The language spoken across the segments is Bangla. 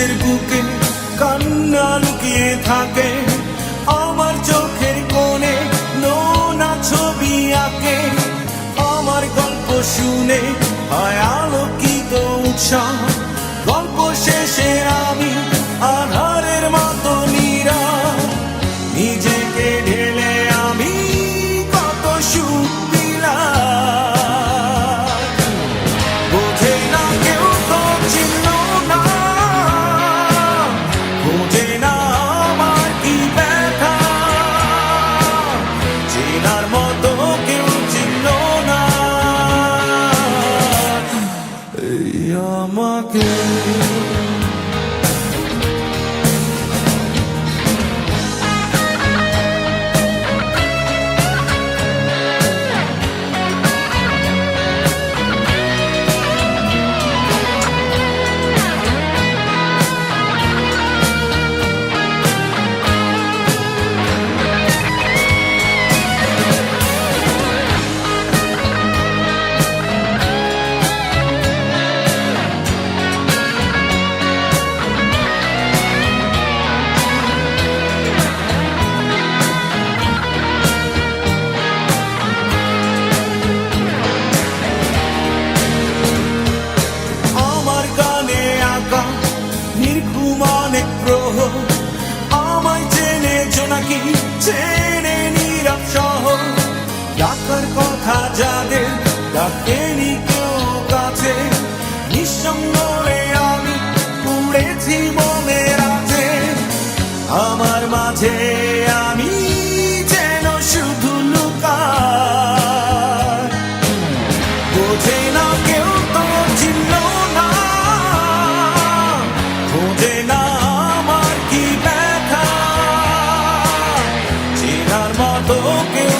নিজের বুকে, কান্না লুকিয়ে থাকে। আমার চোখের কোণে নোনা ছবি আঁকে। আমার গল্প শুনে হয় আলোকিত উৎসাহ। আমাকে ডাকেনি কেউ কাছে নিঃসঙ্গরে আমি উড়েছি মনের আছে আমার মাঝে আমি যেন শুধু লুকাই বোঝে না কেউ তো চিনল না। বোঝে না আমার কি ব্যথা। চেনার মতো কেউ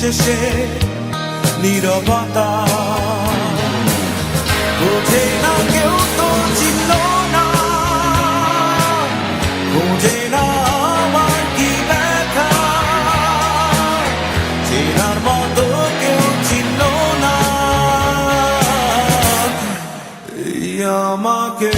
শেষে নীরবতা। বোঝে না কেউ তো, চিনল না। বোঝে না আমার কি ব্যথা। চেনার মতো কেউ চিনল না। আমাকে